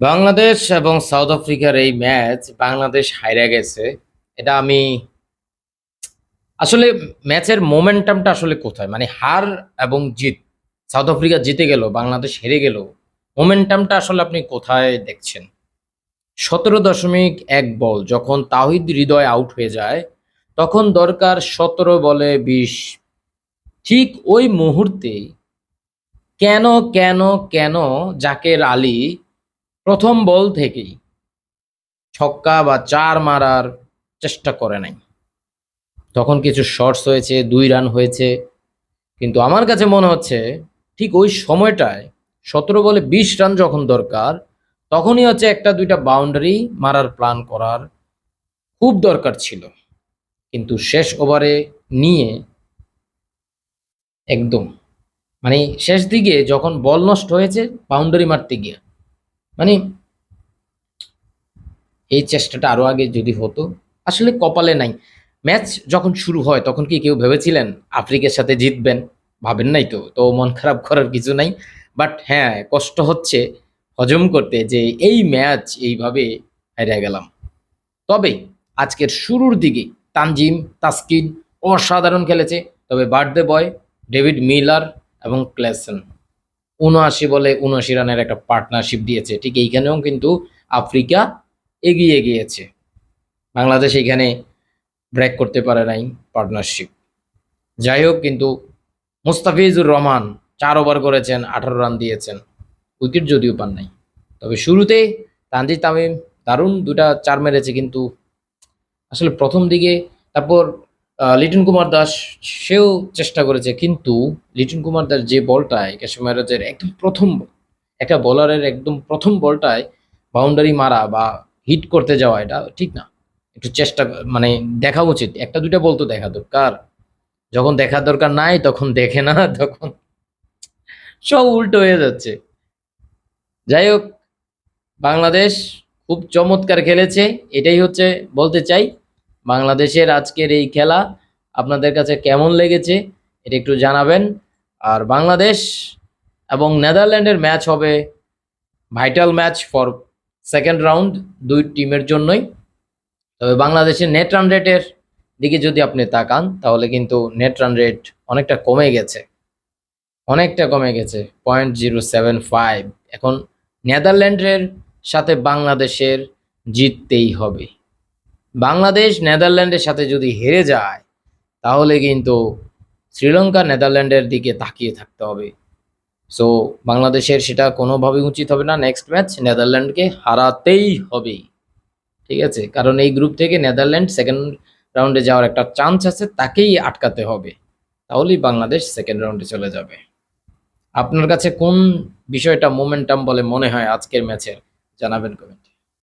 বাংলাদেশ এবং সাউথ আফ্রিকার এই ম্যাচ বাংলাদেশ হাইরা গেছে। এটা আমি আসলে ম্যাচের মোমেন্টামটা আসলে কোথায়? মানে হার এবং জিত, সাউথ আফ্রিকা জিতে গেল, বাংলাদেশ হেরে গেল, মোমেন্টামটা আসলে আপনি কোথায় দেখছেন? সতেরো দশমিক এক বল, যখন তাহিদ হৃদয় আউট হয়ে যায়, তখন দরকার সতেরো বলে বিশ। ঠিক ওই মুহূর্তে কেন কেন কেন জাকের আলী প্রথম বল থেকেই ছক্কা বা চার মারার চেষ্টা করে নাই। তখন কিছু শর্টস হয়েছে, দুই রান হয়েছে। কিন্তু আমার কাছে মনে হচ্ছে ঠিক ওই সময়টায় সতেরো বলে বিশ রান যখন দরকার, তখনই হচ্ছে একটা দুইটা বাউন্ডারি মারার প্ল্যান করার খুব দরকার ছিল। কিন্তু শেষ ওভারে নিয়ে একদম মানে শেষ দিকে যখন বল নষ্ট হয়েছে বাউন্ডারি মারতে গিয়ে মানে এই চেষ্টাটা আরও আগে যদি হতো, আসলে কপালে নাই। ম্যাচ যখন শুরু হয়, তখন কি কেউ ভেবেছিলেন আফ্রিকার সাথে জিতবেন? ভাবেন নাই তো তো মন খারাপ করার কিছু নাই। বাট হ্যাঁ কষ্ট হচ্ছে হজম করতে যে এই ম্যাচ এইভাবে হেরে গেলাম। তবে আজকের শুরুর দিকে তানজিম তাসকিন অসাধারণ খেলেছে। তবে বার্থডে বয় ডেভিড মিলার এবং ক্লেসন। উনআশি বলে উনআশি রানের একটা পার্টনারশিপ দিয়েছে। ঠিক এইখানেও কিন্তু আফ্রিকা এগিয়ে গিয়েছে। বাংলাদেশ এখানে ব্রেক করতে পারে নাই পার্টনারশিপ যাই হোক কিন্তু মুস্তাফিজুর রহমান চার ওভার করেছেন, আঠারো রান দিয়েছেন। উইকেট যদিও পান নাই। তবে শুরুতে তানজিদ তামিম দারুণ দুটা চার মেরেছে কিন্তু আসলে প্রথম দিকে তারপর লিটন কুমার দাস, সেও চেষ্টা করেছে, কিন্তু লিটন কুমার দাস যে বলটায় কেশব মহারাজের একদম প্রথম একটা বলারের একদম প্রথম বলটায় বাউন্ডারি মারা বা হিট করতে যাওয়া, এটা ঠিক না। একটু চেষ্টা মানে দেখা উচিত। একটা দুইটা বল তো দেখা দরকার। যখন দেখার দরকার নাই, তখন দেখে না, তখন সব উল্টো হয়ে যাচ্ছে। যাই হোক, বাংলাদেশ খুব চমৎকার খেলেছে, এটাই হচ্ছে বলতে চাই। বাংলাদেশের আজকের এই খেলা আপনাদের কাছে কেমন লেগেছে এটা একটু জানাবেন। আর বাংলাদেশ এবং নেদারল্যান্ডের ম্যাচ হবে vital match for second round দুই টিমের জন্যই। তবে বাংলাদেশের নেট রান রেটের দিকে যদি আপনি তাকান, তাহলে কিন্তু নেট রান রেট অনেকটা কমে গেছে। অনেকটা কমে গেছে পয়েন্ট জিরো সেভেন ফাইভ এখন নেদারল্যান্ডের সাথে বাংলাদেশের জিততেই হবে। বাংলাদেশ নেদারল্যান্ডের সাথে যদি হেরে যায়, তাহলে কিন্তু শ্রীলঙ্কা নেদারল্যান্ডের দিকে তাকিয়ে থাকতে হবে। সো বাংলাদেশের সেটা কোনোভাবেই উচিত হবে না। নেক্সট ম্যাচ নেদারল্যান্ডকে হারাতেই হবে। ঠিক আছে? কারণ এই গ্রুপ থেকে নেদারল্যান্ড সেকেন্ড রাউন্ডে যাওয়ার একটা চান্স আছে, তাকেই আটকাতে হবে। তাহলেই বাংলাদেশ সেকেন্ড রাউন্ডে চলে যাবে। আপনার কাছে কোন বিষয়টা মোমেন্টাম বলে মনে হয় আজকের ম্যাচের জানাবেন কমেন্ট